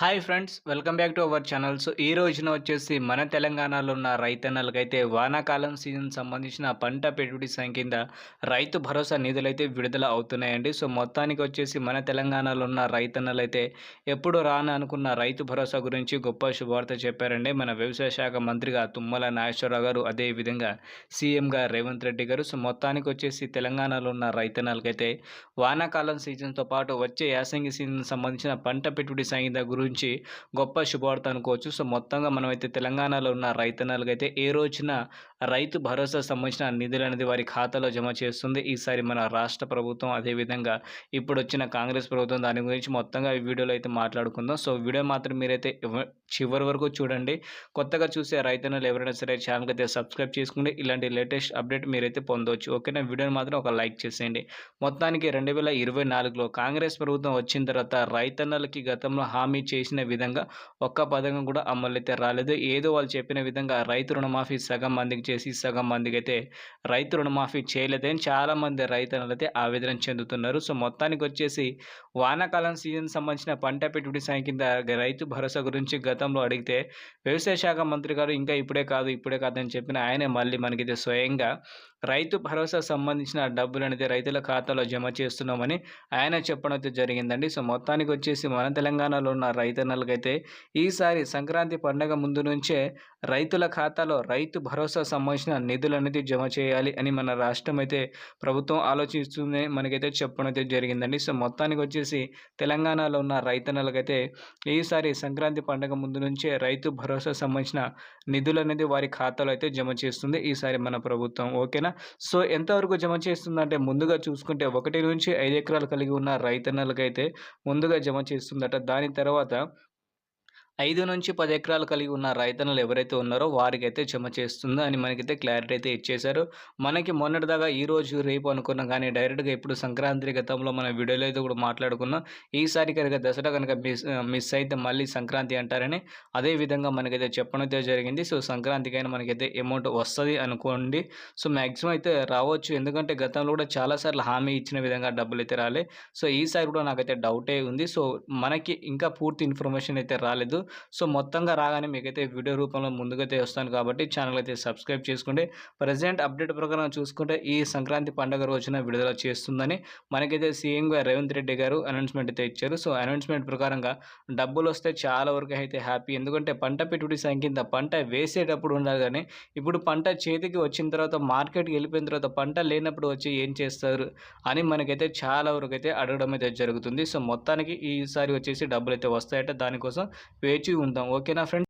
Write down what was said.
Hi friends welcome back to our channel so ఈ రోజున వచ్చేసి మన తెలంగాణలో ఉన్న రైతన్నలకైతే వానాకాలం సీజన్ సంబంధించిన పంట పెట్టుబడి సంఖ్య కింద రైతు భరోసా నిధులైతే విడుదల అవుతున్నాయండి. సో మొత్తానికి వచ్చేసి మన తెలంగాణలో ఉన్న రైతన్నలైతే ఎప్పుడు రాను అనుకున్న రైతు భరోసా గురించి గొప్ప శుభవార్త చెప్పారండి. మన వ్యవసాయ శాఖ మంత్రిగా తుమ్మల నాగేశ్వరరావు గారు అదేవిధంగా సీఎంగా రేవంత్ రెడ్డి గారు. సో మొత్తానికి వచ్చేసి తెలంగాణలో ఉన్న రైతన్నలకైతే వానాకాలం సీజన్తో పాటు వచ్చే యాసంగి సీజన్ సంబంధించిన పంట పెట్టుబడి సంఖ్య గురించి గురించి గొప్ప శుభవార్త అనుకోవచ్చు. సో మొత్తంగా మనమైతే తెలంగాణలో ఉన్న రైతన్నలకైతే ఏ రోజున రైతు భరోసా సంబంధించిన నిధులు అనేది వారి ఖాతాలో జమ చేస్తుంది. ఈసారి మన రాష్ట్ర ప్రభుత్వం అదేవిధంగా ఇప్పుడు వచ్చిన కాంగ్రెస్ ప్రభుత్వం దాని గురించి మొత్తంగా ఈ వీడియోలో అయితే మాట్లాడుకుందాం. సో వీడియో మాత్రం మీరైతే చివరి వరకు చూడండి. కొత్తగా చూసే రైతన్నలు ఎవరైనా సరే ఛానల్కి అయితే సబ్స్క్రైబ్ చేసుకుంటే ఇలాంటి లేటెస్ట్ అప్డేట్ మీరైతే పొందవచ్చు ఓకేనా? వీడియోని మాత్రం ఒక లైక్ చేసేయండి. మొత్తానికి రెండు వేల ఇరవై నాలుగులో కాంగ్రెస్ ప్రభుత్వం వచ్చిన తర్వాత రైతన్నలకి గతంలో హామీ చేసిన విధంగా ఒక్క పథకం కూడా అమలు అయితే రాలేదు. ఏదో వాళ్ళు చెప్పిన విధంగా రైతు రుణమాఫీ సగం మందికి చేసి సగం మందికి అయితే రైతు రుణమాఫీ చేయలేదని చాలామంది రైతులు అయితే ఆవేదన చెందుతున్నారు. సో మొత్తానికి వచ్చేసి వానాకాలం సీజన్ సంబంధించిన పంట పెట్టుబడి సాయం కింద రైతు భరోసా గురించి గతంలో అడిగితే వ్యవసాయ శాఖ మంత్రి గారు ఇంకా ఇప్పుడే కాదు ఇప్పుడే కాదు అని చెప్పిన ఆయనే మళ్ళీ మనకైతే స్వయంగా రైతు భరోసా సంబంధించిన డబ్బులు అనేది రైతుల ఖాతాలో జమ చేస్తున్నామని ఆయన చెప్పడం అయితే జరిగిందండి. సో మొత్తానికి వచ్చేసి మన తెలంగాణలో ఉన్న రైతన్నలకైతే ఈసారి సంక్రాంతి పండగ ముందు నుంచే రైతుల ఖాతాలో రైతు భరోసా సంబంధించిన నిధులు అనేది జమ చేయాలి అని మన రాష్ట్రం అయితే ప్రభుత్వం ఆలోచిస్తుంది మనకైతే చెప్పడం అయితే జరిగిందండి. సో మొత్తానికి వచ్చేసి తెలంగాణలో ఉన్న రైతన్నలకైతే ఈసారి సంక్రాంతి పండగ ముందు నుంచే రైతు భరోసా సంబంధించిన నిధులు అనేది వారి ఖాతాలో అయితే జమ చేస్తుంది ఈసారి మన ప్రభుత్వం. ఓకేనా? సో ఎంతవరకు జమ చేస్తుందంటే ముందుగా చూసుకుంటే ఒకటి నుంచి ఐదు ఎకరాలు కలిగి ఉన్న రైతన్నలకైతే ముందుగా జమ చేస్తుందట. దాని తర్వాత ఐదు నుంచి పది ఎకరాలు కలిగి ఉన్న రైతన్నలు ఎవరైతే ఉన్నారో వారికైతే జమ చేస్తుందో అని మనకైతే క్లారిటీ అయితే ఇచ్చేశారు. మనకి మొన్నటిదాకా ఈ రోజు రేపు అనుకున్నాం కానీ డైరెక్ట్గా ఇప్పుడు సంక్రాంతి గతంలో మన వీడియోలో అయితే కూడా మాట్లాడుకున్నాం. ఈసారి కనుక దసరా కనుక మిస్ మిస్ అయితే మళ్ళీ సంక్రాంతి అంటారని అదే విధంగా మనకైతే చెప్పడం అయితే జరిగింది. సో సంక్రాంతికైనా మనకైతే అమౌంట్ వస్తుంది అనుకోండి. సో మ్యాక్సిమం అయితే రావచ్చు. ఎందుకంటే గతంలో కూడా చాలాసార్లు హామీ ఇచ్చిన విధంగా డబ్బులు అయితే రాలే. సో ఈసారి కూడా నాకైతే డౌటే ఉంది. సో మనకి ఇంకా పూర్తి ఇన్ఫర్మేషన్ అయితే రాలేదు. సో మొత్తంగా రాగానే మీకైతే వీడియో రూపంలో ముందుకైతే వస్తాను కాబట్టి ఛానల్ అయితే సబ్స్క్రైబ్ చేసుకుంటే ప్రజెంట్ అప్డేట్ ప్రకారం చూసుకుంటే ఈ సంక్రాంతి పండుగ రోజున విడుదల చేస్తుందని మనకైతే సీఎం రేవంత్ రెడ్డి గారు అనౌన్స్మెంట్ అయితే ఇచ్చారు. సో అనౌన్స్మెంట్ ప్రకారంగా డబ్బులు వస్తే చాలా వరకు అయితే హ్యాపీ ఎందుకంటే పంట పెట్టుబడి సంఖ్య పంట వేసేటప్పుడు ఉండాలి కానీ ఇప్పుడు పంట చేతికి వచ్చిన తర్వాత మార్కెట్కి వెళ్ళిపోయిన తర్వాత పంట లేనప్పుడు వచ్చి ఏం చేస్తారు అని మనకైతే చాలా వరకు అయితే అడగడం అయితే జరుగుతుంది. సో మొత్తానికి ఈసారి వచ్చేసి డబ్బులు అయితే వస్తాయట. దానికోసం వేచి ఉందాం. ఓకేనా ఫ్రెండ్స్